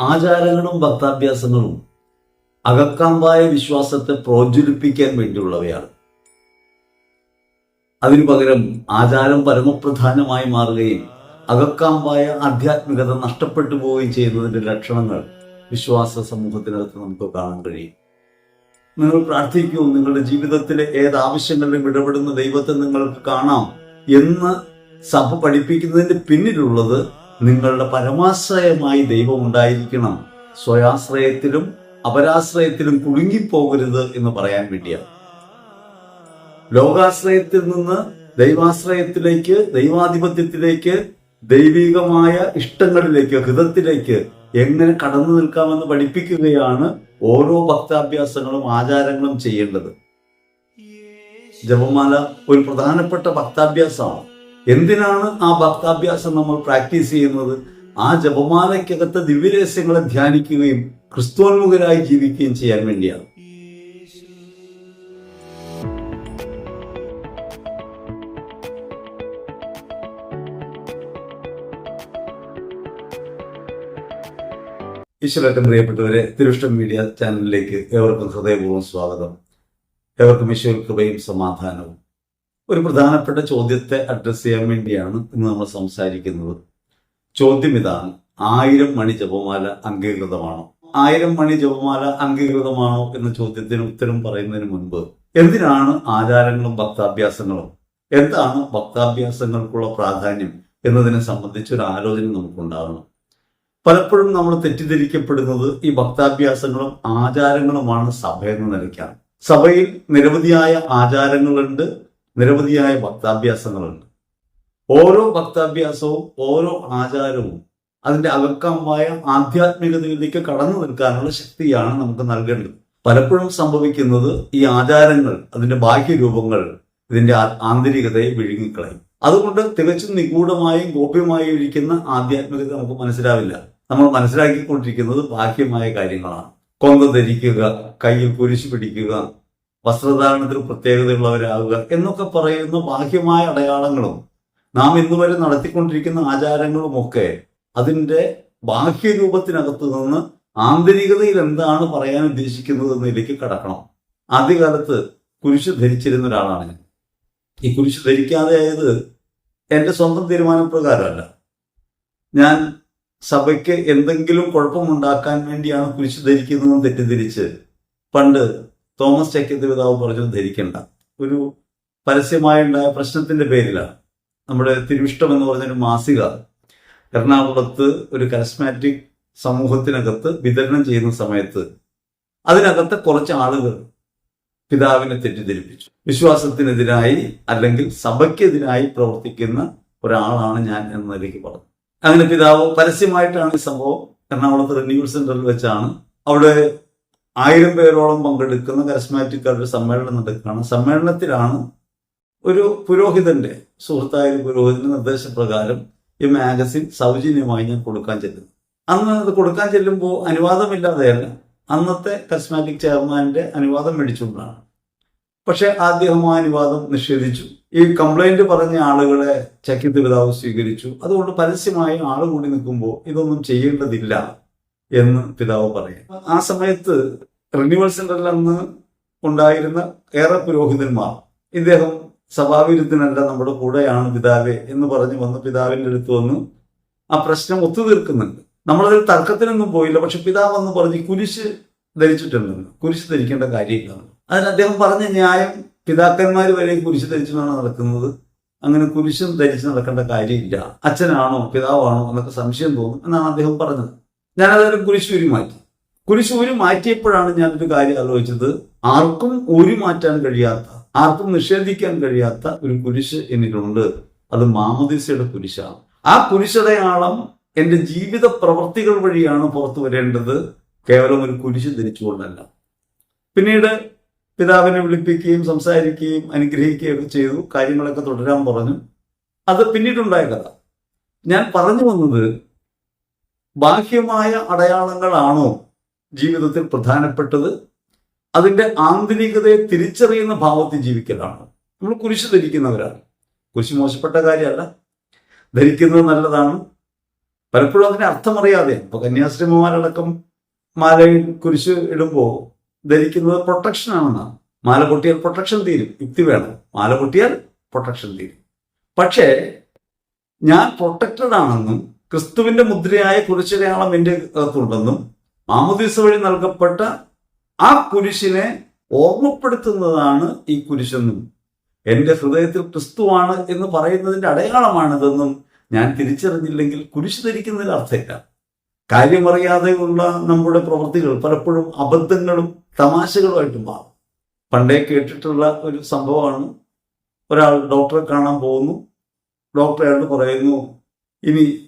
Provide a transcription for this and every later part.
ആചാരങ്ങളും ഭക്താഭ്യാസങ്ങളും അകക്കാമ്പായ വിശ്വാസത്തെ പ്രോജ്വലിപ്പിക്കാൻ വേണ്ടിയുള്ളവയാണ്. അതിനു പകരം ആചാരം പരമപ്രധാനമായി മാറുകയും അകക്കാമ്പായ ആധ്യാത്മികത നഷ്ടപ്പെട്ടു പോവുകയും ചെയ്യുന്നതിന്റെ ലക്ഷണങ്ങൾ വിശ്വാസ സമൂഹത്തിനകത്ത് നമുക്ക് കാണാൻ കഴിയും. നിങ്ങൾ പ്രാർത്ഥിക്കൂ നിങ്ങളുടെ ജീവിതത്തിലെ ഏത് ആവശ്യങ്ങളിലും ഇടപെടുന്ന ദൈവത്തെ നിങ്ങൾക്ക് കാണാം എന്ന് സഭ പഠിപ്പിക്കുന്നതിന്റെ പിന്നിലുള്ളത് നിങ്ങളുടെ പരമാശ്രയമായി ദൈവം ഉണ്ടായിരിക്കണം. സ്വയാശ്രയത്തിലും അപരാശ്രയത്തിലും കുടുങ്ങിപ്പോകരുത് എന്ന് പറയാൻ വേണ്ടിയാണ്. ലോകാശ്രയത്തിൽ നിന്ന് ദൈവാശ്രയത്തിലേക്ക് ദൈവാധിപത്യത്തിലേക്ക് ദൈവികമായ ഇഷ്ടങ്ങളിലേക്ക് ഹൃദത്തിലേക്ക് എങ്ങനെ കടന്നു നിൽക്കാമെന്ന് പഠിപ്പിക്കുകയാണ് ഓരോ ഭക്താഭ്യാസങ്ങളും ആചാരങ്ങളും ചെയ്യേണ്ടത്. ജപമാല ഒരു പ്രധാനപ്പെട്ട ഭക്താഭ്യാസമാണ്. എന്തിനാണ് ആ ഭക്താഭ്യാസം നമ്മൾ പ്രാക്ടീസ് ചെയ്യുന്നത്? ആ ജപമാലയ്ക്കകത്ത് ദിവ്യരഹസ്യങ്ങളെ ധ്യാനിക്കുകയും ക്രിസ്തോന്മുഖരായി ജീവിക്കുകയും ചെയ്യാൻ വേണ്ടിയാണ്. ഈശ്വരറ്റം പ്രിയപ്പെട്ടവരെ തിരുഷ്ടം മീഡിയ ചാനലിലേക്ക് ഏവർക്കും ഹൃദയപൂർവം സ്വാഗതം. ഏവർക്കും ഈശ്വര കൃപയും സമാധാനവും. ഒരു പ്രധാനപ്പെട്ട ചോദ്യത്തെ അഡ്രസ് ചെയ്യാൻ വേണ്ടിയാണ് ഇന്ന് നമ്മൾ സംസാരിക്കുന്നത്. ചോദ്യം ഇതാണ് ആയിരം മണി ജപമാല അംഗീകൃതമാണോ? ആയിരം മണി ജപമാല അംഗീകൃതമാണോ എന്ന ചോദ്യത്തിന് ഉത്തരം പറയുന്നതിന് മുൻപ് എന്തിനാണ് ആചാരങ്ങളും ഭക്താഭ്യാസങ്ങളും? എന്താണ് ഭക്താഭ്യാസങ്ങൾക്കുള്ള പ്രാധാന്യം എന്നതിനെ സംബന്ധിച്ച് ഒരു ആലോചന നമുക്കുണ്ടാകണം പലപ്പോഴും നമ്മൾ തെറ്റിദ്ധരിക്കപ്പെടുന്നത് ഈ ഭക്താഭ്യാസങ്ങളും ആചാരങ്ങളുമാണ് സഭ എന്ന നിലയ്ക്കാണ്. സഭയിൽ നിരവധിയായ ആചാരങ്ങളുണ്ട്. നിരവധിയായ ഭക്താഭ്യാസങ്ങളുണ്ട്. ഓരോ ഭക്താഭ്യാസവും ഓരോ ആചാരവും അതിന്റെ അകക്കമായ ആധ്യാത്മികതയിലേക്ക് കടന്നു നിൽക്കാനുള്ള ശക്തിയാണ് നമുക്ക് നൽകേണ്ടത്. പലപ്പോഴും സംഭവിക്കുന്നത് ഈ ആചാരങ്ങൾ അതിന്റെ ബാഹ്യ രൂപങ്ങൾ ഇതിന്റെ ആന്തരികതയെ വിഴുങ്ങിക്കളയും. അതുകൊണ്ട് തികച്ചും നിഗൂഢമായും ഗോപ്യമായും ഇരിക്കുന്ന ആധ്യാത്മികത നമുക്ക് മനസ്സിലാവില്ല. നമ്മൾ മനസ്സിലാക്കിക്കൊണ്ടിരിക്കുന്നത് ബാഹ്യമായ കാര്യങ്ങളാണ്. കൊന്ത ധരിക്കുക കയ്യിൽ കുരിശ് പിടിക്കുക വസ്ത്രധാരണത്തിൽ പ്രത്യേകതയുള്ളവരാകുക എന്നൊക്കെ പറയുന്ന ബാഹ്യമായ അടയാളങ്ങളും നാം ഇന്നുവരെ നടത്തിക്കൊണ്ടിരിക്കുന്ന ആചാരങ്ങളുമൊക്കെ അതിന്റെ ബാഹ്യരൂപത്തിനകത്ത് നിന്ന് ആന്തരികതയിൽ എന്താണ് പറയാൻ ഉദ്ദേശിക്കുന്നത് എന്നതിലേക്ക് കടക്കണം. ആദ്യകാലത്ത് കുരിശ് ധരിച്ചിരുന്ന ഒരാളാണ് ഞാൻ. ഈ കുരിശ് ധരിക്കാതെ ആയത് എന്റെ സ്വന്തം തീരുമാനപ്രകാരമല്ല ഞാൻ സഭയ്ക്ക് എന്തെങ്കിലും കുഴപ്പമുണ്ടാക്കാൻ വേണ്ടിയാണ് കുരിശ് ധരിക്കുന്നതെന്ന് തെറ്റിദ്ധരിച്ച് പണ്ട് തോമസ് ചക്കത്ത് പിതാവ് പറഞ്ഞു ധരിക്കണ്ട. ഒരു പരസ്യമായുണ്ടായ പ്രശ്നത്തിന്റെ പേരിലാണ് നമ്മുടെ തിരുവിഷ്ടം എന്ന് പറഞ്ഞൊരു മാസിക എറണാകുളത്ത് ഒരു കരസ്മാറ്റിക് സമൂഹത്തിനകത്ത് വിതരണം ചെയ്യുന്ന സമയത്ത് അതിനകത്ത് കുറച്ച് ആളുകൾ പിതാവിനെ തെറ്റിദ്ധരിപ്പിച്ചു. വിശ്വാസത്തിനെതിരായി അല്ലെങ്കിൽ സഭയ്ക്കെതിരായി പ്രവർത്തിക്കുന്ന ഒരാളാണ് ഞാൻ എന്ന നിലയ്ക്ക് പറഞ്ഞു. അങ്ങനെ പിതാവ് പരസ്യമായിട്ടാണ് ഈ സംഭവം എറണാകുളത്ത് റിന്യൂവൽ സെന്ററിൽ വെച്ചാണ്. അവിടെ ആയിരം പേരോളം പങ്കെടുക്കുന്ന കരസ്മാറ്റിക്കാരുടെ സമ്മേളനം നടക്കുകയാണ്. സമ്മേളനത്തിലാണ് ഒരു പുരോഹിതന്റെ സുഹൃത്തായ പുരോഹിതന്റെ നിർദ്ദേശപ്രകാരം ഈ മാഗസിൻ സൗജന്യമായി ഞാൻ കൊടുക്കാൻ ചെല്ലുന്നു അന്ന് അത് കൊടുക്കാൻ ചെല്ലുമ്പോൾ അനുവാദമില്ലാതെയല്ല അന്നത്തെ കസ്മാറ്റിക് ചെയർമാന്റെ അനുവാദം മേടിച്ചുകൊണ്ടാണ്. പക്ഷെ അദ്ദേഹം ആ അനുവാദം നിഷേധിച്ചു. ഈ കംപ്ലൈന്റ് പറഞ്ഞ ആളുകളെ പിതാവ് സ്വീകരിച്ചു. അതുകൊണ്ട് പരസ്യമായി ആൾ കൂടി നിൽക്കുമ്പോൾ ഇതൊന്നും ചെയ്യേണ്ടതില്ല. എന്ന് പിതാവ് പറയും. ആ സമയത്ത് റിന്യൂവൽ സെന്ററിൽ അന്ന് ഉണ്ടായിരുന്ന ഏറെ പുരോഹിതന്മാർ ഇദ്ദേഹം സഭാവിരുദ്ധനല്ല നമ്മുടെ കൂടെയാണ് പിതാവേ എന്ന് പറഞ്ഞു വന്ന് പിതാവിന്റെ അടുത്ത് വന്ന് ആ പ്രശ്നം ഒത്തുതീർക്കുന്നുണ്ട്. നമ്മളതിൽ തർക്കത്തിനൊന്നും പോയില്ല പക്ഷെ പിതാവ് എന്ന് പറഞ്ഞ് കുരിശ് ധരിച്ചിട്ടുണ്ടെന്ന് കുരിശ് ധരിക്കേണ്ട കാര്യമില്ല. അതിന് അദ്ദേഹം പറഞ്ഞ ന്യായം പിതാക്കന്മാർ വരെ കുരിശ് ധരിച്ചാണ് നടക്കുന്നത്. അങ്ങനെ കുരിശും ധരിച്ച് നടക്കേണ്ട കാര്യമില്ല. അച്ഛനാണോ പിതാവാണോ എന്നൊക്കെ സംശയം തോന്നും എന്നാണ് അദ്ദേഹം പറഞ്ഞത്. ഞാനതൊരു കുരിശൂരി മാറ്റി. കുരിശൂരി മാറ്റിയപ്പോഴാണ് ഞാനൊരു കാര്യം ആലോചിച്ചത്. ആർക്കും ഊരി മാറ്റാൻ കഴിയാത്ത ആർക്കും നിഷേധിക്കാൻ കഴിയാത്ത ഒരു കുരിശ് എന്നിട്ടുണ്ട് അത് മാമദീസയുടെ കുരിശാണ്. ആ കുരിശടയാളം എന്റെ ജീവിത പ്രവർത്തികൾ വഴിയാണ് പുറത്തു വരേണ്ടത്. കേവലം ഒരു കുരിശ് ധരിച്ചുകൊണ്ടല്ല. പിന്നീട് പിതാവിനെ വിളിപ്പിക്കുകയും സംസാരിക്കുകയും അനുഗ്രഹിക്കുകയും ഒക്കെ ചെയ്തു. കാര്യങ്ങളൊക്കെ തുടരാൻ പറഞ്ഞു. അത് പിന്നീടുണ്ടായ കഥ. ഞാൻ പറഞ്ഞു വന്നത് ബാഹ്യമായ അടയാളങ്ങളാണോ ജീവിതത്തിൽ പ്രധാനപ്പെട്ടത്? അതിന്റെ ആന്തരികതയെ തിരിച്ചറിയുന്ന ഭാവത്തിൽ ജീവിക്കലാണ്. നമ്മൾ കുരിശ് ധരിക്കുന്നവരാണ്. കുരിശ് മോശപ്പെട്ട കാര്യമല്ല. ധരിക്കുന്നത് നല്ലതാണ്. പലപ്പോഴും അതിന്റെ അർത്ഥമറിയാതെ ഇപ്പൊ കന്യാസ്ത്രീമാരടക്കം മാലയിൽ കുരിശ് ഇടുമ്പോൾ ധരിക്കുന്നത് പ്രൊട്ടക്ഷൻ ആണെന്നാണ് മാല പൊട്ടിയാൽ പ്രൊട്ടക്ഷൻ തീരും. യുക്തി വേണം. മാല പൊട്ടിയാൽ പ്രൊട്ടക്ഷൻ തീരും. പക്ഷേ ഞാൻ പ്രൊട്ടക്റ്റഡ് ആണെന്നും ക്രിസ്തുവിന്റെ മുദ്രയായ കുരിശടയാളം എന്റെ അകത്തുണ്ടെന്നും മാമോദീസ വഴി നൽകപ്പെട്ട ആ കുരിശിനെ ഓർമ്മപ്പെടുത്തുന്നതാണ് ഈ കുരിശെന്നും എന്റെ ഹൃദയത്തിൽ ക്രിസ്തുവാണ് എന്ന് പറയുന്നതിന്റെ അടയാളമാണിതെന്നും ഞാൻ തിരിച്ചറിഞ്ഞില്ലെങ്കിൽ കുരിശ് ധരിക്കുന്നതിൽ അർത്ഥമില്ല. കാര്യമറിയാതെയുള്ള നമ്മുടെ പ്രവൃത്തികൾ പലപ്പോഴും അബദ്ധങ്ങളും തമാശകളുമായിട്ട് മാറും. പണ്ടേ കേട്ടിട്ടുള്ള ഒരു സംഭവമാണ്. ഒരാൾ ഡോക്ടറെ കാണാൻ പോകുന്നു. ഡോക്ടർ അയാളോട് പറയുന്നു ഇനി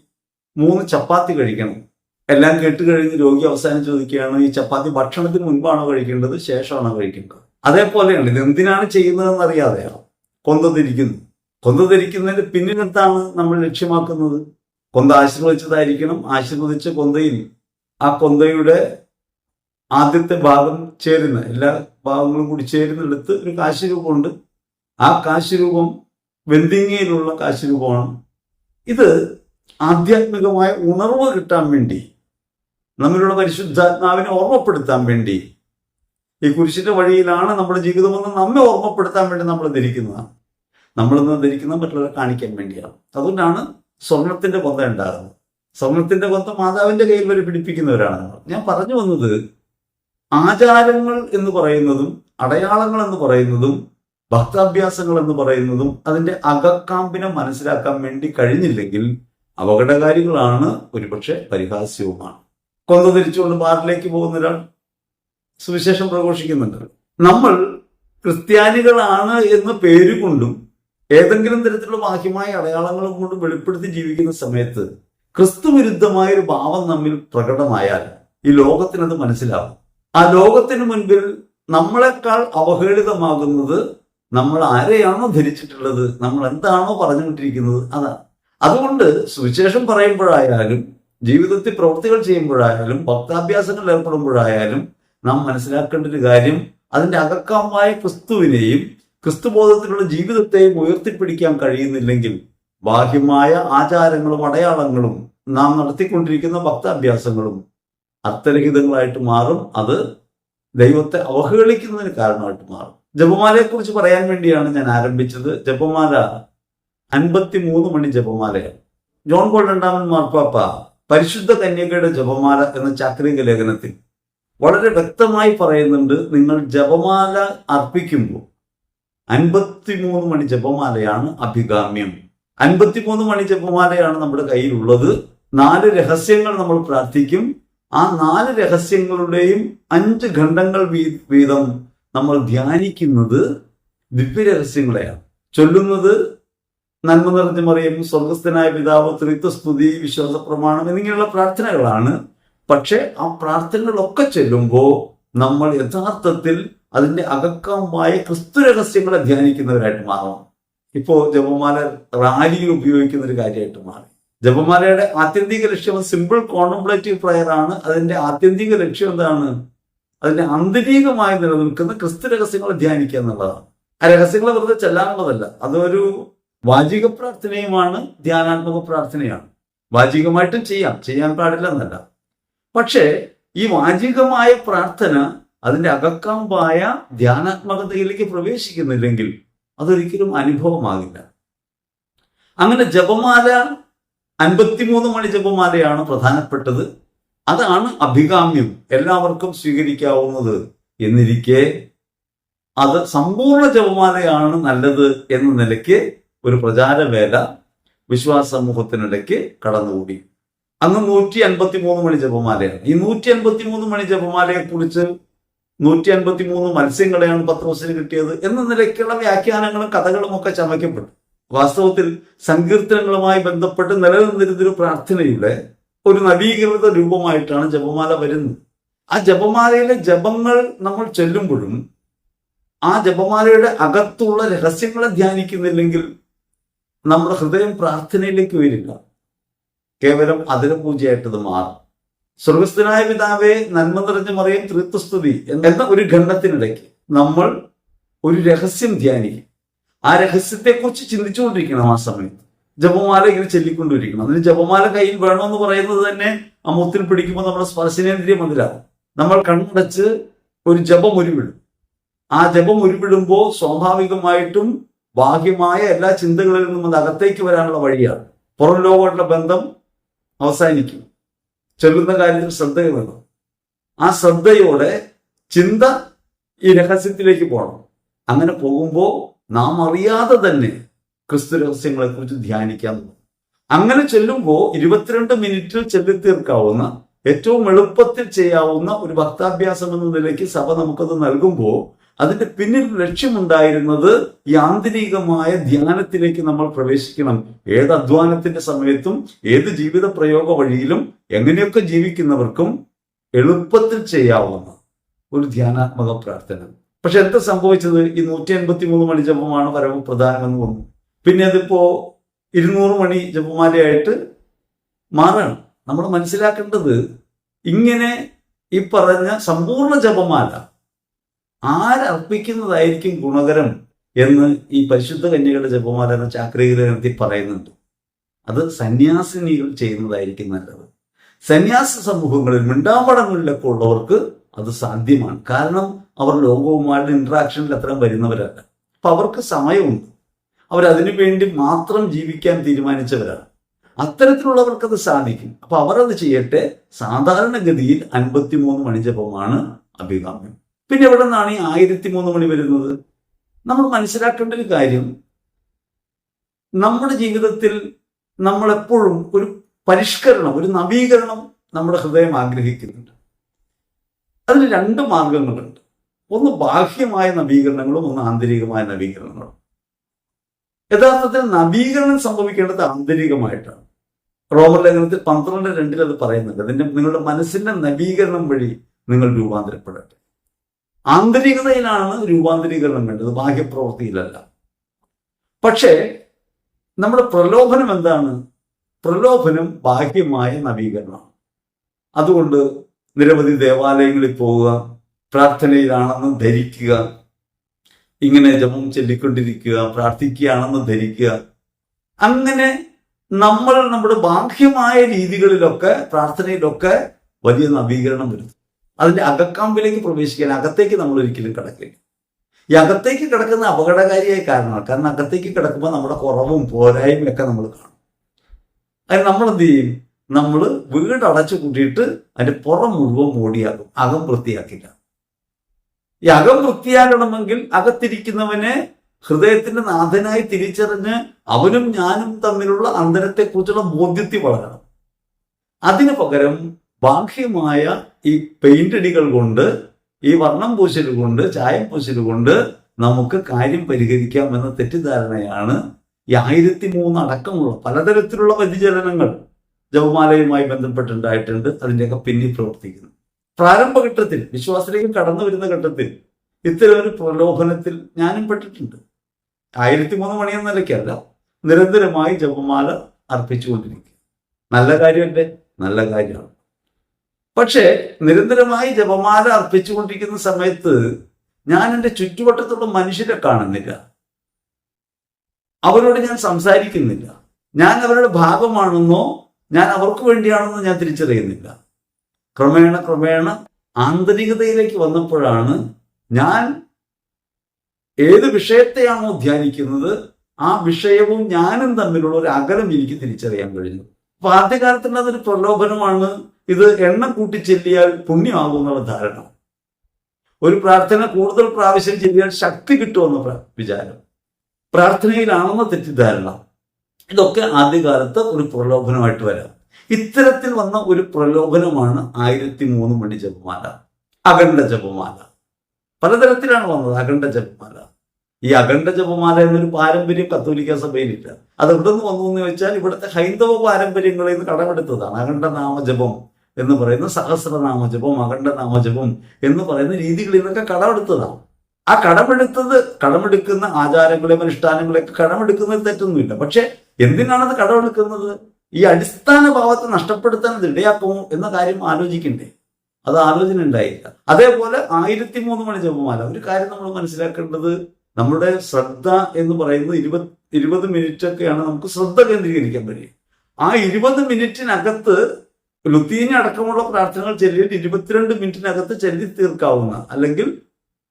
മൂന്ന് ചപ്പാത്തി കഴിക്കണം. എല്ലാം കേട്ട് കഴിഞ്ഞ് രോഗി അവസാനം ചോദിക്കുകയാണ് ഈ ചപ്പാത്തി ഭക്ഷണത്തിന് മുൻപാണോ കഴിക്കേണ്ടത്? ശേഷമാണോ കഴിക്കേണ്ടത്? അതേപോലെയാണ് ഇത് എന്തിനാണ് ചെയ്യുന്നതെന്ന് അറിയാതെയാണ് കൊന്തതിരിക്കുന്നു കൊന്തതിരിക്കുന്നതിന്റെ കൊന്ത പിന്നിലെന്താണ് നമ്മൾ ലക്ഷ്യമാക്കുന്നത്? കൊന്ത ആശീർവദിച്ചതായിരിക്കണം. ആശീർവദിച്ച കൊന്തയിൽ ആ കൊന്തയുടെ ആദ്യത്തെ ഭാഗം ചേരുന്ന എല്ലാ ഭാഗങ്ങളും കൂടി ചേരുന്നെടുത്ത് ഒരു കാശിരൂപമുണ്ട്. ആ കാശിരൂപം വെന്തിങ്ങയിലുള്ള കാശിരൂപമാണ്. ഇത് ആധ്യാത്മികമായ ഉണർവ് കിട്ടാൻ വേണ്ടി നമ്മളുടെ പരിശുദ്ധാത്മാവിനെ ഓർമ്മപ്പെടുത്താൻ വേണ്ടി ഈ കുരിശിന്റെ വഴിയിലാണ് നമ്മുടെ ജീവിതമെന്ന് നമ്മെ ഓർമ്മപ്പെടുത്താൻ വേണ്ടി നമ്മൾ ധരിക്കുന്നതാണ്. നമ്മളിന്ന് ധരിക്കുന്നത് മറ്റുള്ളവരെ കാണിക്കാൻ വേണ്ടിയാണ്. അതുകൊണ്ടാണ് സ്വർണത്തിന്റെ ബന്ധം ഉണ്ടാകുന്നത്. സ്വർണത്തിന്റെ ബന്ധം മാതാവിന്റെ കയ്യിൽ വരെ പിടിപ്പിക്കുന്നവരാണ് ഞാൻ പറഞ്ഞു വന്നത് ആചാരങ്ങൾ എന്ന് പറയുന്നതും അടയാളങ്ങൾ എന്ന് പറയുന്നതും ഭക്താഭ്യാസങ്ങൾ എന്ന് പറയുന്നതും അതിന്റെ അകക്കാമ്പിനെ മനസ്സിലാക്കാൻ വേണ്ടി കഴിഞ്ഞില്ലെങ്കിൽ അപകടകാരികളാണ് ഒരുപക്ഷെ പരിഹാസ്യവുമാണ്. കൊന്ത തിരിച്ചുകൊണ്ട് ബാറിലേക്ക് പോകുന്ന ഒരാൾ സുവിശേഷം പ്രഘോഷിക്കുന്നുണ്ട്. നമ്മൾ ക്രിസ്ത്യാനികളാണ് എന്ന് പേരുകൊണ്ടും ഏതെങ്കിലും തരത്തിലുള്ള ബാഹ്യമായ അടയാളങ്ങളും കൊണ്ട് വെളിപ്പെടുത്തി ജീവിക്കുന്ന സമയത്ത് ക്രിസ്തുവിരുദ്ധമായ ഒരു ഭാവം നമ്മിൽ പ്രകടമായാൽ ഈ ലോകത്തിനത് മനസ്സിലാവും. ആ ലോകത്തിന് മുൻപിൽ നമ്മളെക്കാൾ അവഹേളിതമാകുന്നത് നമ്മൾ ആരെയാണോ ധരിച്ചിട്ടുള്ളത് നമ്മൾ എന്താണോ പറഞ്ഞുകൊണ്ടിരിക്കുന്നത് അതാണ്. അതുകൊണ്ട് സുവിശേഷം പറയുമ്പോഴായാലും ജീവിതത്തിൽ പ്രവൃത്തികൾ ചെയ്യുമ്പോഴായാലും ഭക്താഭ്യാസങ്ങളിൽ ഏർപ്പെടുമ്പോഴായാലും നാം മനസ്സിലാക്കേണ്ട ഒരു കാര്യം അതിന്റെ അകക്കമായ ക്രിസ്തുവിനെയും ക്രിസ്തുബോധത്തിലുള്ള ജീവിതത്തെയും ഉയർത്തിപ്പിടിക്കാൻ കഴിയുന്നില്ലെങ്കിൽ ബാഹ്യമായ ആചാരങ്ങളും അടയാളങ്ങളും നാം നടത്തിക്കൊണ്ടിരിക്കുന്ന ഭക്താഭ്യാസങ്ങളും അർത്ഥരഹിതങ്ങളായിട്ട് മാറും. അത് ദൈവത്തെ അവഹേളിക്കുന്നതിന് കാരണമായിട്ട് മാറും. ജപമാലയെക്കുറിച്ച് പറയാൻ വേണ്ടിയാണ് ഞാൻ ആരംഭിച്ചത്. ജപമാല അൻപത്തി മൂന്ന് മണി ജപമാലയാണ് ജോൺ പോൾ രണ്ടാമൻ മാർപ്പാപ്പ പരിശുദ്ധ കന്യകയുടെ ജപമാല എന്ന ചാക്രിക ലേഖനത്തിൽ വളരെ വ്യക്തമായി പറയുന്നുണ്ട് നിങ്ങൾ ജപമാല അർപ്പിക്കുമ്പോൾ അൻപത്തിമൂന്ന് മണി ജപമാലയാണ് അഭികാമ്യം. അൻപത്തിമൂന്ന് മണി ജപമാലയാണ് നമ്മുടെ കയ്യിലുള്ളത്. നാല് രഹസ്യങ്ങൾ നമ്മൾ പ്രാർത്ഥിക്കും. ആ നാല് രഹസ്യങ്ങളുടെയും അഞ്ച് ഖണ്ഡങ്ങൾ വീതം നമ്മൾ ധ്യാനിക്കുന്നത് ദിവ്യരഹസ്യങ്ങളെയാണ് ചൊല്ലുന്നത് നന്മ നിറഞ്ഞ മറിയും സ്വർഗസ്ഥനായ പിതാവ് ത്രിത്വസ്തുതി വിശ്വാസ പ്രമാണം എന്നിങ്ങനെയുള്ള പ്രാർത്ഥനകളാണ്. പക്ഷെ ആ പ്രാർത്ഥനകളൊക്കെ ചെല്ലുമ്പോൾ നമ്മൾ യഥാർത്ഥത്തിൽ അതിന്റെ അകക്കമായ ക്രിസ്തു രഹസ്യങ്ങളെ ധ്യാനിക്കുന്നവരായിട്ട് മാറണം. ഇപ്പോ ജപമാല റാലിയിൽ ഉപയോഗിക്കുന്ന ഒരു കാര്യമായിട്ട് മാറി. ജപമാലയുടെ ആത്യന്തിക ലക്ഷ്യം സിമ്പിൾ കോൺട്രംപ്ലേറ്റീവ് പ്രയർ ആണ്. അതിന്റെ ആത്യന്തിക ലക്ഷ്യം എന്താണ്? അതിന്റെ ആന്തരികമായി നിലനിൽക്കുന്ന ക്രിസ്തു രഹസ്യങ്ങളെ ധ്യാനിക്കുക എന്നുള്ളതാണ്. ആ രഹസ്യങ്ങളെ വെറുതെ ചെല്ലാനുള്ളതല്ല. അതൊരു വാചിക പ്രാർത്ഥനയുമാണ് ധ്യാനാത്മക പ്രാർത്ഥനയാണ്. വാചികമായിട്ടും ചെയ്യാം. ചെയ്യാൻ പാടില്ല എന്നല്ല. പക്ഷേ ഈ വാചികമായ പ്രാർത്ഥന അതിന്റെ അകക്കാമ്പായ ധ്യാനാത്മകതയിലേക്ക് പ്രവേശിക്കുന്നില്ലെങ്കിൽ അതൊരിക്കലും അനുഭവമാകില്ല. അങ്ങനെ ജപമാല അൻപത്തിമൂന്ന് മണി ജപമാലയാണ് പ്രധാനപ്പെട്ടത്. അതാണ് അഭികാമ്യം. എല്ലാവർക്കും സ്വീകരിക്കാവുന്നത് എന്നിരിക്കെ അത് സമ്പൂർണ ജപമാലയാണ് നല്ലത് എന്ന നിലയ്ക്ക് ഒരു പ്രചാരവേല വിശ്വാസ സമൂഹത്തിനിടയ്ക്ക് കടന്നുകൂടി. അന്ന് നൂറ്റി അൻപത്തി മൂന്ന് മണി ജപമാലയാണ്. ഈ നൂറ്റി അൻപത്തി മൂന്ന് മണി ജപമാലയെ കുറിച്ച് നൂറ്റി അൻപത്തി മൂന്ന് മത്സ്യങ്ങളെയാണ് പത്രോസിന് കിട്ടിയത് എന്ന നിലയ്ക്കുള്ള വ്യാഖ്യാനങ്ങളും കഥകളും ഒക്കെ ചമയ്ക്കപ്പെട്ടു. വാസ്തവത്തിൽ സങ്കീർത്തനങ്ങളുമായി ബന്ധപ്പെട്ട് നിലനിന്നിരുന്നൊരു പ്രാർത്ഥനയുടെ ഒരു നവീകൃത രൂപമായിട്ടാണ് ജപമാല വരുന്നത്. ആ ജപമാലയിലെ ജപങ്ങൾ നമ്മൾ ചെല്ലുമ്പോഴും ആ ജപമാലയുടെ അകത്തുള്ള രഹസ്യങ്ങളെ ധ്യാനിക്കുന്നില്ലെങ്കിൽ നമ്മുടെ ഹൃദയം പ്രാർത്ഥനയിലേക്ക് വരില്ല കേവലം അതിന് പൂജയായിട്ടത് മാറും. സ്വർഗസ്ഥനായ പിതാവെ നന്മ നിറഞ്ഞ മറിയും തൃത്വസ്തുതി എന്ന ഒരു ഖണ്ഡത്തിനിടയ്ക്ക് നമ്മൾ ഒരു രഹസ്യം ധ്യാനിക്കും. ആ രഹസ്യത്തെക്കുറിച്ച് ചിന്തിച്ചുകൊണ്ടിരിക്കണം ആ സമയത്ത്. ജപമാല ഇങ്ങനെ ചൊല്ലിക്കൊണ്ടിരിക്കണം. അതിന് ജപമാല കയ്യിൽ വേണമെന്ന് പറയുന്നത് തന്നെ ആ മുത്തിൽ പിടിക്കുമ്പോൾ നമ്മുടെ സ്പർശനേന്ദ്രിയം അതിലാവും നമ്മൾ കണ്ണടച്ച് ഒരു ജപം ഉരുവിടും ആ ജപം ഉരുവിടുമ്പോൾ സ്വാഭാവികമായിട്ടും ബാഹ്യമായ എല്ലാ ചിന്തകളിൽ നിന്നും അത് അകത്തേക്ക് വരാനുള്ള വഴിയാണ്. പുറം ലോകമായിട്ടുള്ള ബന്ധം അവസാനിക്കും. ചൊല്ലുന്ന കാര്യത്തിൽ ശ്രദ്ധ വേണം ആ ശ്രദ്ധയോടെ ചിന്ത ഈ രഹസ്യത്തിലേക്ക് പോകണം. അങ്ങനെ പോകുമ്പോൾ നാം അറിയാതെ തന്നെ ക്രിസ്തു രഹസ്യങ്ങളെ കുറിച്ച് ധ്യാനിക്കാൻ അങ്ങനെ ചെല്ലുമ്പോൾ ഇരുപത്തിരണ്ട് മിനിറ്റിൽ ചെല്ലിത്തീർക്കാവുന്ന ഏറ്റവും എളുപ്പത്തിൽ ചെയ്യാവുന്ന ഒരു ഭക്താഭ്യാസം എന്ന നിലയ്ക്ക് സഭ നമുക്കത് നൽകുമ്പോൾ അതിന്റെ പിന്നിൽ ലക്ഷ്യമുണ്ടായിരുന്നത് ഈ ആന്തരികമായ ധ്യാനത്തിലേക്ക് നമ്മൾ പ്രവേശിക്കണം. ഏത് അധ്വാനത്തിന്റെ സമയത്തും ഏത് ജീവിത പ്രയോഗ വഴിയിലും എങ്ങനെയൊക്കെ ജീവിക്കുന്നവർക്കും എളുപ്പത്തിൽ ചെയ്യാവുന്ന ഒരു ധ്യാനാത്മക പ്രാർത്ഥന. പക്ഷെ എന്താ സംഭവിച്ചത്? ഈ നൂറ്റി അൻപത്തി മൂന്ന് മണി ജപമാണ് പ്രധാനമെന്ന് വന്നു പിന്നെ അതിപ്പോ ഇരുന്നൂറ് മണി ജപമാലയായിട്ട് മാറണം. നമ്മൾ മനസ്സിലാക്കേണ്ടത് ഇങ്ങനെ ഈ പറഞ്ഞ സമ്പൂർണ ജപമാല ആരർപ്പിക്കുന്നതായിരിക്കും ഗുണകരം എന്ന് ഈ പരിശുദ്ധ കന്യകളുടെ ജപമാല എന്ന ചാക്രീകരണത്തിൽ പറയുന്നുണ്ട്. അത് സന്യാസിനികൾ ചെയ്യുന്നതായിരിക്കും നല്ലത്. സന്യാസ സമൂഹങ്ങളിൽ മിണ്ടാമ്പടങ്ങളിലൊക്കെ ഉള്ളവർക്ക് അത് സാധ്യമാണ്. കാരണം അവർ ലോകവുമായുള്ള ഇന്ററാക്ഷനിൽ അത്രയും വരുന്നവരല്ല. അപ്പൊ അവർക്ക് സമയമുണ്ട്. അവരതിനു വേണ്ടി മാത്രം ജീവിക്കാൻ തീരുമാനിച്ചവരാണ്. അത്തരത്തിലുള്ളവർക്ക് അത് സാധിക്കും. അപ്പൊ അവരത് ചെയ്യട്ടെ. സാധാരണഗതിയിൽ അൻപത്തിമൂന്ന് മണിജപമാണ് അഭികാമ്യം. പിന്നെ എവിടെ നിന്നാണ് ഈ ആയിരത്തി മൂന്ന് മണി വരുന്നത്? നമ്മൾ മനസ്സിലാക്കേണ്ട ഒരു കാര്യം. നമ്മുടെ ജീവിതത്തിൽ നമ്മളെപ്പോഴും ഒരു പരിഷ്കരണം ഒരു നവീകരണം നമ്മുടെ ഹൃദയം ആഗ്രഹിക്കുന്നുണ്ട്. അതിന് രണ്ട് മാർഗങ്ങളുണ്ട്. ഒന്ന് ബാഹ്യമായ നവീകരണങ്ങളും ഒന്ന് ആന്തരികമായ നവീകരണങ്ങളും. യഥാർത്ഥത്തിൽ നവീകരണം സംഭവിക്കേണ്ടത് ആന്തരികമായിട്ടാണ്. റോമർ ലേഖനത്തിൽ പന്ത്രണ്ട് രണ്ടിൽ അത് പറയുന്നുണ്ട്. അതിന്റെ നിങ്ങളുടെ മനസ്സിന്റെ നവീകരണം വഴി നിങ്ങൾ രൂപാന്തരപ്പെടട്ടെ. ആന്തരികതയിലാണ് രൂപാന്തരീകരണം വേണ്ടത് ബാഹ്യപ്രവൃത്തിയിലല്ല പക്ഷേ നമ്മുടെ പ്രലോഭനം എന്താണ്? പ്രലോഭനം ബാഹ്യമായ നവീകരണമാണ്. അതുകൊണ്ട് നിരവധി ദേവാലയങ്ങളിൽ പോവുക പ്രാർത്ഥനയിലാണെന്ന് ധരിക്കുക ഇങ്ങനെ ജപം ചൊല്ലിക്കൊണ്ടിരിക്കുക പ്രാർത്ഥിക്കുകയാണെന്ന് ധരിക്കുക അങ്ങനെ നമ്മൾ നമ്മുടെ ബാഹ്യമായ രീതികളിലൊക്കെ പ്രാർത്ഥനയിലൊക്കെ വലിയ നവീകരണം വരുത്തും. അതിന്റെ അകക്കാമ്പിലേക്ക് പ്രവേശിക്കാൻ അകത്തേക്ക് നമ്മൾ ഒരിക്കലും കിടക്കില്ല. ഈ അകത്തേക്ക് കിടക്കുന്ന അപകടകാരിയായ കാരണമാണ്. കാരണം അകത്തേക്ക് കിടക്കുമ്പോൾ നമ്മുടെ കുറവും പോരായ്മയും ഒക്കെ നമ്മൾ കാണും. അതിന് നമ്മൾ എന്ത് ചെയ്യും? നമ്മൾ വീട് അടച്ചു കൂട്ടിയിട്ട് അതിന്റെ പുറം മുഴുവൻ മോടിയാകും അകം വൃത്തിയാക്കില്ല. ഈ അകം വൃത്തിയാകണമെങ്കിൽ അകത്തിരിക്കുന്നവനെ ഹൃദയത്തിന്റെ നാഥനായി തിരിച്ചറിഞ്ഞ് അവനും ഞാനും തമ്മിലുള്ള അന്തരത്തെക്കുറിച്ചുള്ള ബോധ്യത്തിൽ വളരണം. അതിനു പകരം ബാഹ്യമായ ഈ പെയിന്റടികൾ കൊണ്ട് ഈ വർണം പൂശൽ കൊണ്ട് ചായം പൂശൽ കൊണ്ട് നമുക്ക് കാര്യം പരിഹരിക്കാം എന്ന തെറ്റിദ്ധാരണയാണ് ഈ ആയിരത്തി മൂന്ന് അടക്കമുള്ള പലതരത്തിലുള്ള വ്യതിചലനങ്ങൾ ജപമാലയുമായി ബന്ധപ്പെട്ടുണ്ടായിട്ടുണ്ട്. അതിന്റെയൊക്കെ പിന്നിൽ പ്രവർത്തിക്കുന്നു. പ്രാരംഭഘട്ടത്തിൽ വിശ്വാസത്തിലേക്ക് കടന്നു വരുന്ന ഘട്ടത്തിൽ ഇത്തരം ഒരു പ്രലോഭനത്തിൽ ഞാനും പെട്ടിട്ടുണ്ട്. ആയിരത്തി മൂന്ന് മണിയെന്ന നിലയ്ക്കല്ല നിരന്തരമായി ജപമാല അർപ്പിച്ചുകൊണ്ടിരിക്കുക നല്ല കാര്യമല്ലേ നല്ല കാര്യമാണ്. പക്ഷേ നിരന്തരമായി ജപമാല അർപ്പിച്ചുകൊണ്ടിരിക്കുന്ന സമയത്ത് ഞാൻ എന്റെ ചുറ്റുവട്ടത്തുള്ള മനുഷ്യരെ കാണുന്നില്ല. അവരോട് ഞാൻ സംസാരിക്കുന്നില്ല. ഞാൻ അവരുടെ ഭാഗമാണെന്നോ ഞാൻ അവർക്ക് വേണ്ടിയാണെന്നോ ഞാൻ തിരിച്ചറിയുന്നില്ല. ക്രമേണ ക്രമേണ ആന്തരികതയിലേക്ക് വന്നപ്പോഴാണ് ഞാൻ ഏത് വിഷയത്തെയാണോ ധ്യാനിക്കുന്നത് ആ വിഷയവും ഞാനും തമ്മിലുള്ള ഒരു അകലം എനിക്ക് തിരിച്ചറിയാൻ കഴിഞ്ഞു അപ്പൊ ആദ്യകാലത്തുള്ള അതൊരു പ്രലോഭനമാണ് ഇത് എണ്ണ കൂട്ടി ചെല്ലിയാൽ പുണ്യമാകുമെന്നുള്ള ധാരണ. ഒരു പ്രാർത്ഥന കൂടുതൽ പ്രാവശ്യം ചെല്ലിയാൽ ശക്തി കിട്ടുമെന്ന വിചാരം. പ്രാർത്ഥനയിലാണെന്ന തെറ്റിദ്ധാരണ. ഇതൊക്കെ ആദ്യകാലത്ത് ഒരു പ്രലോഭനമായിട്ട് വരാം. ഇത്തരത്തിൽ വന്ന ഒരു പ്രലോഭനമാണ് ആയിരത്തി മൂന്ന് മണി ജപമാല. അഖണ്ഡ ജപമാല. പലതരത്തിലാണ് വന്നത് അഖണ്ഡ ജപമാല. ഈ അഖണ്ഡ ജപമാല എന്നൊരു പാരമ്പര്യം കത്തോലിക്ക സഭയിലില്ല. അത് എവിടെ നിന്ന് വന്നു എന്ന് വെച്ചാൽ ഇവിടുത്തെ ഹൈന്ദവ പാരമ്പര്യങ്ങളിൽ നിന്ന് കടമെടുത്തതാണ്. അഖണ്ഡ നാമജപം എന്ന് പറയുന്ന സഹസ്രനാമജപം അഖണ്ഡ നാമജപം എന്ന് പറയുന്ന രീതികളിൽ നിന്നൊക്കെ കടമെടുത്തതാണ് ആ കടമെടുത്തത് കടമെടുക്കുന്ന ആചാരങ്ങളെയും അനുഷ്ഠാനങ്ങളെയൊക്കെ കടമെടുക്കുന്നതിൽ തെറ്റൊന്നുമില്ല. പക്ഷെ എന്തിനാണത് കടമെടുക്കുന്നത്? ഈ അടിസ്ഥാന ഭാവത്തെ നഷ്ടപ്പെടുത്താൻ ഇടയാക്കുമോ എന്ന കാര്യം ആലോചിക്കണ്ടേ. അത് ആലോചന ഉണ്ടായില്ല. അതേപോലെ ആയിരത്തി മൂന്ന് മണി ജപമാല ഒരു കാര്യം നമ്മൾ മനസ്സിലാക്കേണ്ടത് നമ്മുടെ ശ്രദ്ധ എന്ന് പറയുന്നത് ഇരുപത് ഇരുപത് മിനിറ്റ് ഒക്കെയാണ് നമുക്ക് ശ്രദ്ധ കേന്ദ്രീകരിക്കാൻ കഴിയും ആ ഇരുപത് മിനിറ്റിനകത്ത് ലുത്തീന അടക്കമുള്ള പ്രാർത്ഥനകൾ ചെല്ലിയിൽ ഇരുപത്തിരണ്ട് മിനിറ്റിനകത്ത് ചെല്ലി തീർക്കാവുന്ന അല്ലെങ്കിൽ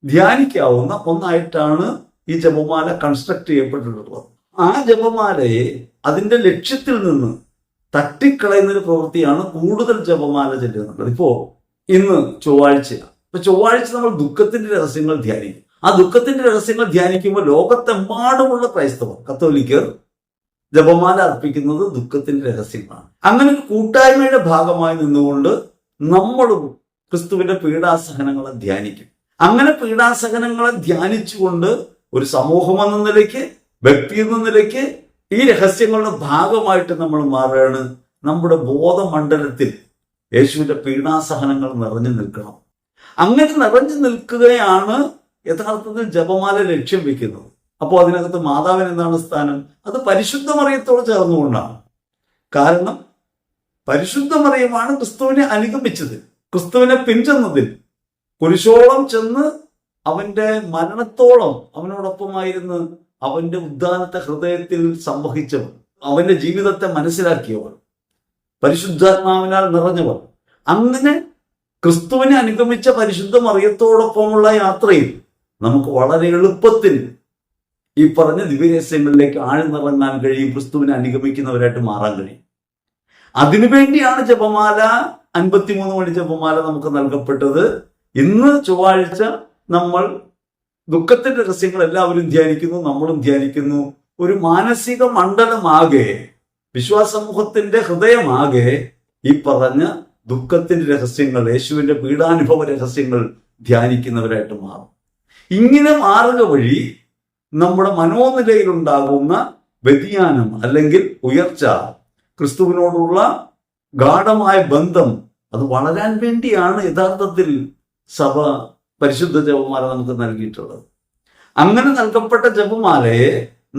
ധ്യാനിക്കാവുന്ന ഒന്നായിട്ടാണ് ഈ ജപമാല കൺസ്ട്രക്ട് ചെയ്യപ്പെട്ടിട്ടുള്ളത്. ആ ജപമാലയെ അതിന്റെ ലക്ഷ്യത്തിൽ നിന്ന് തട്ടിക്കളയുന്ന ഒരു പ്രവൃത്തിയാണ് കൂടുതൽ ജപമാല ചെല്ലുന്നുള്ളത് ഇപ്പോ ഇന്ന് ചൊവ്വാഴ്ച. ഇപ്പൊ ചൊവ്വാഴ്ച നമ്മൾ ദുഃഖത്തിന്റെ രഹസ്യങ്ങൾ ധ്യാനിക്കും. ആ ദുഃഖത്തിന്റെ രഹസ്യങ്ങൾ ധ്യാനിക്കുമ്പോൾ ലോകത്തെമ്പാടുമുള്ള ക്രൈസ്തവർ കത്തോലിക്കർ ജപമാല അർപ്പിക്കുന്നത് ദുഃഖത്തിന്റെ രഹസ്യമാണ്. അങ്ങനെ ഒരു കൂട്ടായ്മയുടെ ഭാഗമായി നിന്നുകൊണ്ട് നമ്മളും ക്രിസ്തുവിന്റെ പീഡാസഹനങ്ങളെ ധ്യാനിക്കും. അങ്ങനെ പീഡാസഹനങ്ങളെ ധ്യാനിച്ചുകൊണ്ട് ഒരു സമൂഹം എന്ന നിലയ്ക്ക് വ്യക്തി എന്ന നിലയ്ക്ക് ഈ രഹസ്യങ്ങളുടെ ഭാഗമായിട്ട് നമ്മൾ മാറുകയാണ്. നമ്മുടെ ബോധമണ്ഡലത്തിൽ യേശുവിന്റെ പീഡാസഹനങ്ങൾ നിറഞ്ഞു നിൽക്കണം. അങ്ങനെ നിറഞ്ഞു നിൽക്കുകയാണ് യഥാർത്ഥത്തിൽ ജപമാല ലക്ഷ്യം വെക്കുന്നത്. അപ്പോൾ അതിനകത്ത് മാതാവിന് എന്താണ് സ്ഥാനം? അത് പരിശുദ്ധ മറിയത്തോട് ചേർന്നുകൊണ്ടാണ്. കാരണം പരിശുദ്ധ മറിയമാണ് ക്രിസ്തുവിനെ അനുഗമിച്ചത് ക്രിസ്തുവിനെ പിൻചെന്നതിൽ. കുരിശോളം ചെന്ന് അവന്റെ മരണത്തോളം അവനോടൊപ്പമായിരുന്ന് അവന്റെ ഉദ്ധാനത്തെ ഹൃദയത്തിൽ സംവഹിച്ചവർ അവന്റെ ജീവിതത്തെ മനസ്സിലാക്കിയവർ പരിശുദ്ധാത്മാവിനാൽ നിറഞ്ഞവർ അങ്ങനെ ക്രിസ്തുവിനെ അനുഗമിച്ച പരിശുദ്ധ മറിയത്തോടൊപ്പമുള്ള യാത്രയിൽ നമുക്ക് വളരെ എളുപ്പത്തിൽ ഈ പറഞ്ഞ ദിവ്യരഹസ്യങ്ങളിലേക്ക് ആഴ്ന്നിറങ്ങാൻ കഴിയും ക്രിസ്തുവിനെ അനുഗമിക്കുന്നവരായിട്ട് മാറാൻ കഴിയും. അതിനുവേണ്ടിയാണ് ജപമാല അൻപത്തിമൂന്ന് മണി ജപമാല നമുക്ക് നൽകപ്പെട്ടത്. ഇന്ന് ചൊവ്വാഴ്ച നമ്മൾ ദുഃഖത്തിന്റെ രഹസ്യങ്ങൾ എല്ലാവരും ധ്യാനിക്കുന്നു നമ്മളും ധ്യാനിക്കുന്നു. ഒരു മാനസിക മണ്ഡലമാകെ വിശ്വാസമൂഹത്തിന്റെ ഹൃദയമാകെ ഈ പറഞ്ഞ ദുഃഖത്തിന്റെ രഹസ്യങ്ങൾ യേശുവിന്റെ പീഡാനുഭവ രഹസ്യങ്ങൾ ധ്യാനിക്കുന്നവരായിട്ട് മാറും. ഇങ്ങനെ മാറുക വഴി നമ്മുടെ മനോനിലയിലുണ്ടാകുന്ന വ്യതിയാനം അല്ലെങ്കിൽ ഉയർച്ച ക്രിസ്തുവിനോടുള്ള ഗാഠമായ ബന്ധം അത് വളരാൻ വേണ്ടിയാണ് യഥാർത്ഥത്തിൽ സഭ പരിശുദ്ധ ജപമാല നമുക്ക് നൽകിയിട്ടുള്ളത്. അങ്ങനെ നൽകപ്പെട്ട ജപമാലയെ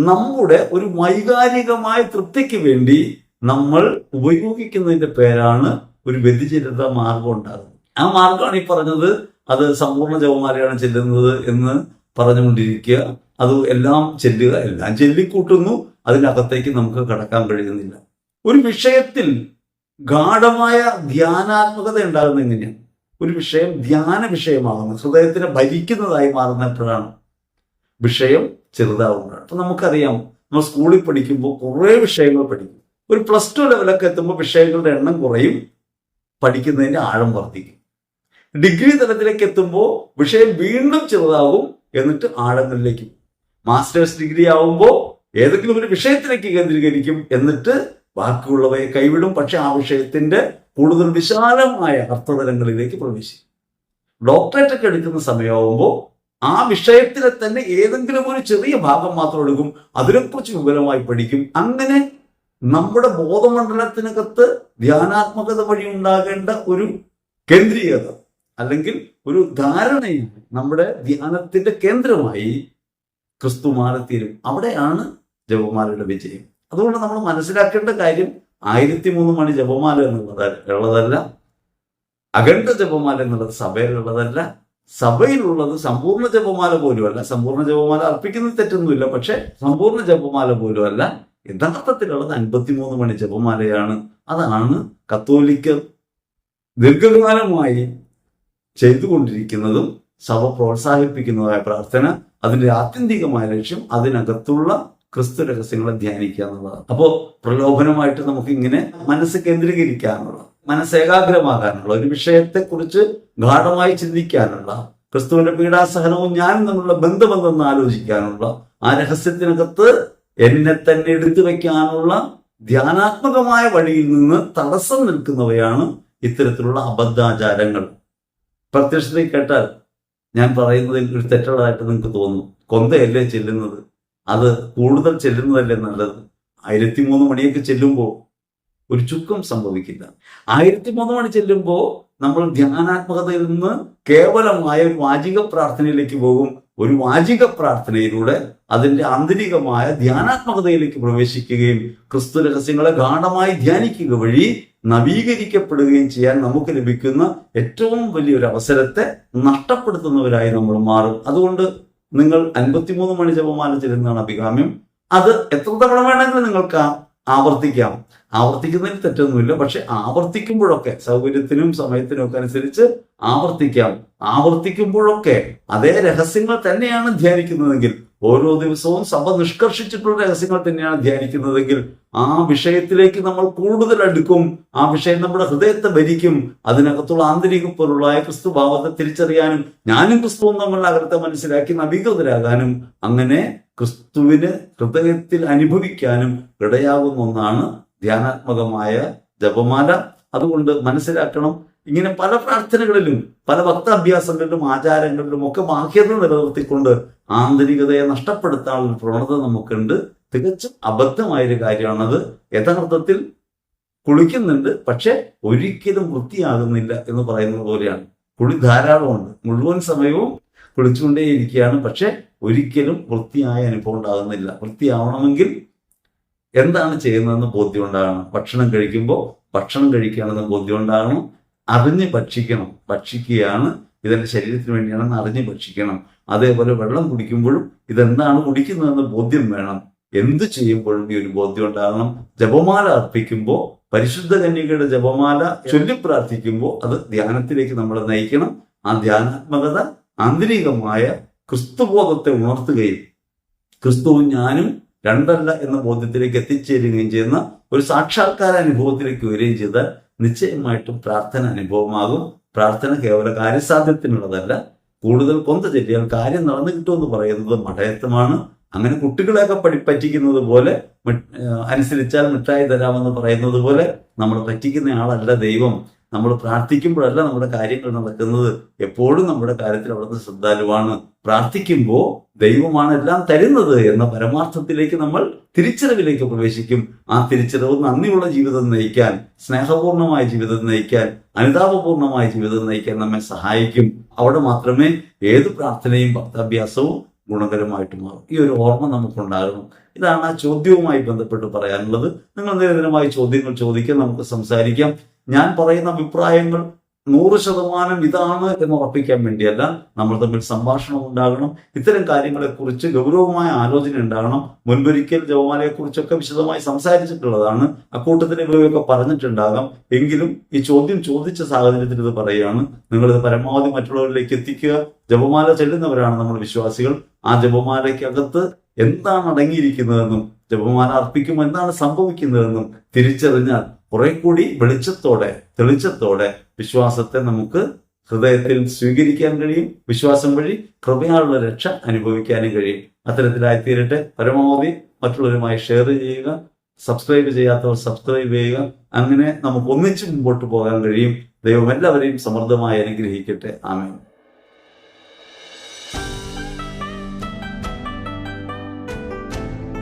നമ്മുടെ ഒരു വൈകാരികമായ തൃപ്തിക്ക് വേണ്ടി നമ്മൾ ഉപയോഗിക്കുന്നതിന്റെ പേരാണ് ഒരു വ്യതിചരിത മാർഗം ഉണ്ടാകുന്നത്. ആ മാർഗമാണ് ഈ പറഞ്ഞത് അത് സമ്പൂർണ ജപമാലയാണ് ചെല്ലുന്നത് എന്ന് പറഞ്ഞുകൊണ്ടിരിക്കുക. അത് എല്ലാം ചെല്ലുക എല്ലാം ചെല്ലിക്കൂട്ടുന്നു. അതിനകത്തേക്ക് നമുക്ക് കടക്കാൻ കഴിയുന്നില്ല. ഒരു വിഷയത്തിൽ ഗാഠമായ ധ്യാനാത്മകത ഉണ്ടാകുന്ന എങ്ങനെയാണ്? ഒരു വിഷയം ധ്യാന വിഷയമാകുന്നത് ഹൃദയത്തിനെ ഭരിക്കുന്നതായി മാറുന്നപ്പോഴാണ് വിഷയം ചെറുതാവുമ്പോഴാണ്. അപ്പൊ നമുക്കറിയാം നമ്മൾ സ്കൂളിൽ പഠിക്കുമ്പോൾ കുറേ വിഷയങ്ങൾ പഠിക്കും. ഒരു പ്ലസ് ടു ലെവലൊക്കെ എത്തുമ്പോൾ വിഷയങ്ങളുടെ എണ്ണം കുറയും പഠിക്കുന്നതിന്റെ ആഴം വർദ്ധിക്കും. ഡിഗ്രി തലത്തിലേക്ക് എത്തുമ്പോൾ വിഷയം വീണ്ടും ചെറുതാകും എന്നിട്ട് ആഴങ്ങളിലേക്ക് മാസ്റ്റേഴ്സ് ഡിഗ്രി ആവുമ്പോൾ ഏതെങ്കിലും ഒരു വിഷയത്തിലേക്ക് കേന്ദ്രീകരിക്കും. എന്നിട്ട് ബാക്കിയുള്ളവയെ കൈവിടും. പക്ഷെ ആ വിഷയത്തിന്റെ കൂടുതൽ വിശാലമായ അർത്ഥതലങ്ങളിലേക്ക് പ്രവേശിക്കും. ഡോക്ടറേറ്റ് ഒക്കെ എടുക്കുന്ന സമയമാകുമ്പോൾ ആ വിഷയത്തിലെ തന്നെ ഏതെങ്കിലും ഒരു ചെറിയ ഭാഗം മാത്രം എടുക്കും. അതിനെക്കുറിച്ച് വിപുലമായി പഠിക്കും. അങ്ങനെ നമ്മുടെ ബോധമണ്ഡലത്തിനകത്ത് ധ്യാനാത്മകത വഴി ഉണ്ടാകേണ്ട ഒരു കേന്ദ്രീയത അല്ലെങ്കിൽ ഒരു ധാരണയാണ് നമ്മുടെ ധ്യാനത്തിന്റെ കേന്ദ്രമായി ക്രിസ്തു മാറിത്തീരും. അവിടെയാണ് ജപമാലയുടെ വിജയം. അതുകൊണ്ട് നമ്മൾ മനസ്സിലാക്കേണ്ട കാര്യം ആയിരത്തി മൂന്ന് മണി ജപമാല എന്നുള്ളത് ഉള്ളതല്ല. അഖണ്ഡ ജപമാല എന്നുള്ളത് സഭയിലുള്ളതല്ല. സഭയിലുള്ളത് സമ്പൂർണ ജപമാല പോലുമല്ല. സമ്പൂർണ ജപമാല അർപ്പിക്കുന്നത് തെറ്റൊന്നുമില്ല. പക്ഷെ സമ്പൂർണ ജപമാല പോലുമല്ല. യഥാർത്ഥത്തിലുള്ളത് അൻപത്തിമൂന്ന് മണി ജപമാലയാണ്. അതാണ് കത്തോലിക്കർ ദീർഘകാലമായി ചെയ്തുകൊണ്ടിരിക്കുന്നതും സഭ പ്രോത്സാഹിപ്പിക്കുന്നതായ പ്രാർത്ഥന അതിന്റെ ആത്യന്തികമായ ലക്ഷ്യം അതിനകത്തുള്ള ക്രിസ്തു രഹസ്യങ്ങളെ ധ്യാനിക്കുക എന്നുള്ളതാണ്. അപ്പോ പ്രലോഭനമായിട്ട് നമുക്ക് ഇങ്ങനെ മനസ്സ് കേന്ദ്രീകരിക്കാനുള്ള മനസ്സ് മനസ്സേകാഗ്രമാകാനുള്ള ഒരു വിഷയത്തെക്കുറിച്ച് ഗാഠമായി ചിന്തിക്കാനുള്ള ക്രിസ്തുവിന്റെ പീഡാസഹനവും ഞാനും തമ്മിലുള്ള ബന്ധമെന്തെന്ന് ആലോചിക്കാനുള്ള ആ രഹസ്യത്തിനകത്ത് എന്നെ തന്നെ എടുത്തു വയ്ക്കാനുള്ള ധ്യാനാത്മകമായ വഴിയിൽ നിന്ന് തടസ്സം നിൽക്കുന്നവയാണ് ഇത്തരത്തിലുള്ള അബദ്ധാചാരങ്ങൾ. പ്രത്യക്ഷത്തിൽ കേട്ടാൽ ഞാൻ പറയുന്നതിൽ ഒരു തെറ്റുള്ളതായിട്ട് നിങ്ങൾക്ക് തോന്നും. കൊന്തയല്ലേ ചെല്ലുന്നത്? അത് കൂടുതൽ ചെല്ലുന്നതല്ലേ നല്ലത്? ആയിരത്തി മൂന്ന് മണിയൊക്കെ ചെല്ലുമ്പോൾ ഒരു ചുക്കം സംഭവിക്കില്ല. ആയിരത്തി മൂന്ന് മണി ചെല്ലുമ്പോൾ നമ്മൾ ധ്യാനാത്മകതയിൽ നിന്ന് കേവലമായ ഒരു വാചിക പ്രാർത്ഥനയിലേക്ക് പോകും. ഒരു വാചിക പ്രാർത്ഥനയിലൂടെ അതിന്റെ ആന്തരികമായ ധ്യാനാത്മകതയിലേക്ക് പ്രവേശിക്കുകയും ക്രിസ്തു രഹസ്യങ്ങളെ ഗാഠമായി ധ്യാനിക്കുക വഴി നവീകരിക്കപ്പെടുകയും ചെയ്യാൻ നമുക്ക് ലഭിക്കുന്ന ഏറ്റവും വലിയൊരു അവസരത്തെ നഷ്ടപ്പെടുത്തുന്നവരായി നമ്മൾ മാറും. അതുകൊണ്ട് നിങ്ങൾ അൻപത്തിമൂന്ന് മണി ജപമാല ചെല്ലുന്നതാണ് അഭികാമ്യം. അത് എത്ര തവണ വേണമെങ്കിലും നിങ്ങൾക്ക് ആവർത്തിക്കാം. ആവർത്തിക്കുന്നതിൽ തെറ്റൊന്നുമില്ല. പക്ഷെ ആവർത്തിക്കുമ്പോഴൊക്കെ സൗകര്യത്തിനും സമയത്തിനും ഒക്കെ അനുസരിച്ച് ആവർത്തിക്കാം. ആവർത്തിക്കുമ്പോഴൊക്കെ അതേ രഹസ്യങ്ങൾ തന്നെയാണ് ധ്യാനിക്കുന്നതെങ്കിൽ ഓരോ ദിവസവും സഭ നിഷ്കർഷിച്ചിട്ടുള്ള രഹസ്യങ്ങൾ തന്നെയാണ് ധ്യാനിക്കുന്നതെങ്കിൽ ആ വിഷയത്തിലേക്ക് നമ്മൾ കൂടുതൽ അടുക്കും. ആ വിഷയം നമ്മുടെ ഹൃദയത്തെ ഭരിക്കും. അതിനകത്തുള്ള ആന്തരിക പൊരുളായ ക്രിസ്തുഭാവത്തെ തിരിച്ചറിയാനും ഞാനും ക്രിസ്തുവും തമ്മിലുള്ള അകലത്തെ മനസ്സിലാക്കി നവീകൃതരാകാനും അങ്ങനെ ക്രിസ്തുവിന് ഹൃദയത്തിൽ അനുഭവിക്കാനും ഇടയാകുന്ന ഒന്നാണ് ധ്യാനാത്മകമായ ജപമാല അതുകൊണ്ട് മനസ്സിലാക്കണം. ഇങ്ങനെ പല പ്രാർത്ഥനകളിലും പല ഭക്താഭ്യാസങ്ങളിലും ആചാരങ്ങളിലും ഒക്കെ ബാഹ്യത നിലനിർത്തിക്കൊണ്ട് ആന്തരികതയെ നഷ്ടപ്പെടുത്താനുള്ള പ്രവണത നമുക്കുണ്ട്. തികച്ചും അബദ്ധമായൊരു കാര്യമാണത്. യഥാർത്ഥത്തിൽ കുളിക്കുന്നുണ്ട് പക്ഷെ ഒരിക്കലും വൃത്തിയാകുന്നില്ല എന്ന് പറയുന്നത് പോലെയാണ്. കുളി ധാരാളമുണ്ട്. മുഴുവൻ സമയവും കുളിച്ചുകൊണ്ടേയിരിക്കുകയാണ് പക്ഷെ ഒരിക്കലും വൃത്തിയായ അനുഭവം ഉണ്ടാകുന്നില്ല. വൃത്തിയാവണമെങ്കിൽ എന്താണ് ചെയ്യുന്നതെന്ന് ബോധ്യം ഉണ്ടാകണം ഭക്ഷണം കഴിക്കുമ്പോൾ ഭക്ഷണം കഴിക്കുകയാണെന്ന് ബോധ്യം ഉണ്ടാകണം അറിഞ്ഞ് ഭക്ഷിക്കണം. ഭക്ഷിക്കുകയാണ് ഇതെന്റെ ശരീരത്തിന് വേണ്ടിയാണെന്ന് അറിഞ്ഞ് ഭക്ഷിക്കണം. അതേപോലെ വെള്ളം കുടിക്കുമ്പോഴും ഇതെന്താണ് കുടിക്കുന്നതെന്ന് ബോധ്യം വേണം. എന്ത് ചെയ്യുമ്പോഴും ഈ ഒരു ബോധ്യം ഉണ്ടാകണം ജപമാല അർപ്പിക്കുമ്പോൾ പരിശുദ്ധ കന്യകയുടെ ജപമാല ചൊല്ലി പ്രാർത്ഥിക്കുമ്പോൾ അത് ധ്യാനത്തിലേക്ക് നമ്മളെ നയിക്കണം. ആ ധ്യാനാത്മകത ആന്തരികമായ ക്രിസ്തുബോധത്തെ ഉണർത്തുകയും ക്രിസ്തുവും ഞാനും രണ്ടല്ല എന്ന ബോധ്യത്തിലേക്ക് എത്തിച്ചേരുകയും ചെയ്യുന്ന ഒരു സാക്ഷാത്കാര അനുഭവത്തിലേക്ക് വരികയും ചെയ്താൽ നിശ്ചയമായിട്ടും പ്രാർത്ഥന അനുഭവമാകും. പ്രാർത്ഥന കേവല കാര്യസാധ്യത്തിനുള്ളതല്ല. കൂടുതൽ കൊന്ത ചെല്ലിയാൽ കാര്യം നടന്നു കിട്ടുമെന്ന് പറയുന്നത് മഠയത്വമാണ്. അങ്ങനെ കുട്ടികളെയൊക്കെ പഠി പറ്റിക്കുന്നത് പോലെ അനുസരിച്ചാൽ മിഠായി തരാമെന്ന് പറയുന്നത് പോലെ നമ്മൾ പറ്റിക്കുന്ന ആളല്ല ദൈവം. നമ്മൾ പ്രാർത്ഥിക്കുമ്പോഴല്ല നമ്മുടെ കാര്യങ്ങൾ നടക്കുന്നത്. എപ്പോഴും നമ്മുടെ കാര്യത്തിൽ അവിടുന്ന് ശ്രദ്ധാലുവാണ്. പ്രാർത്ഥിക്കുമ്പോൾ ദൈവമാണ് എല്ലാം തരുന്നത് എന്ന പരമാർത്ഥത്തിലേക്ക് നമ്മൾ തിരിച്ചറിവിലേക്ക് പ്രവേശിക്കും. ആ തിരിച്ചറിവ് നന്ദിയുള്ള ജീവിതം നയിക്കാൻ സ്നേഹപൂർണമായ ജീവിതം നയിക്കാൻ അനുതാപപൂർണമായ ജീവിതം നയിക്കാൻ നമ്മെ സഹായിക്കും. അവിടെ മാത്രമേ ഏത് പ്രാർത്ഥനയും ഭക്താഭ്യാസവും ഗുണകരമായിട്ട് മാറും. ഈ ഒരു ഓർമ്മ നമുക്കുണ്ടാകണം. ഇതാണ് ആ ചോദ്യവുമായി ബന്ധപ്പെട്ട് പറയാനുള്ളത്. നിങ്ങൾ നിരന്തരമായി ചോദ്യങ്ങൾ ചോദിക്കാം നമുക്ക് സംസാരിക്കാം. ഞാൻ പറയുന്ന അഭിപ്രായങ്ങൾ നൂറ് ശതമാനം ഇതാണ് എന്ന് ഉറപ്പിക്കാൻ വേണ്ടിയല്ല നമ്മൾ തമ്മിൽ സംഭാഷണം ഉണ്ടാകണം ഇത്തരം കാര്യങ്ങളെക്കുറിച്ച് ഗൗരവമായ ആലോചന ഉണ്ടാകണം. മുൻപൊരിക്കൽ ജവമാലയെക്കുറിച്ചൊക്കെ വിശദമായി സംസാരിച്ചിട്ടുള്ളതാണ്. അക്കൂട്ടത്തിന് ഇവയൊക്കെ പറഞ്ഞിട്ടുണ്ടാകാം. എങ്കിലും ഈ ചോദ്യം ചോദിച്ച സാഹചര്യത്തിൽ ഇത് പറയുകയാണ് നിങ്ങളിത് പരമാവധി മറ്റുള്ളവരിലേക്ക് എത്തിക്കുക. ജപമാല ചെല്ലുന്നവരാണ് നമ്മൾ വിശ്വാസികൾ. ആ ജപമാലയ്ക്കകത്ത് എന്താണ് അടങ്ങിയിരിക്കുന്നതെന്നും ജപമാല അർപ്പിക്കുമ്പോൾ എന്താണ് സംഭവിക്കുന്നതെന്നും തിരിച്ചറിഞ്ഞാൽ കുറെ കൂടി വെളിച്ചത്തോടെ തെളിച്ചത്തോടെ വിശ്വാസത്തെ നമുക്ക് ഹൃദയത്തിൽ സ്വീകരിക്കാൻ കഴിയും. വിശ്വാസം വഴി കൃപയാലുള്ള രക്ഷ അനുഭവിക്കാനും കഴിയും. അത്തരത്തിലായിത്തീരട്ടെ. പരമാവധി മറ്റുള്ളവരുമായി ഷെയർ ചെയ്യുക. സബ്സ്ക്രൈബ് ചെയ്യാത്തവർ സബ്സ്ക്രൈബ് ചെയ്യുക. അങ്ങനെ നമുക്ക് ഒന്നിച്ച് മുമ്പോട്ട് പോകാൻ കഴിയും. ദൈവം എല്ലാവരെയും സമൃദ്ധമായി അനുഗ്രഹിക്കട്ടെ. ആമേൻ.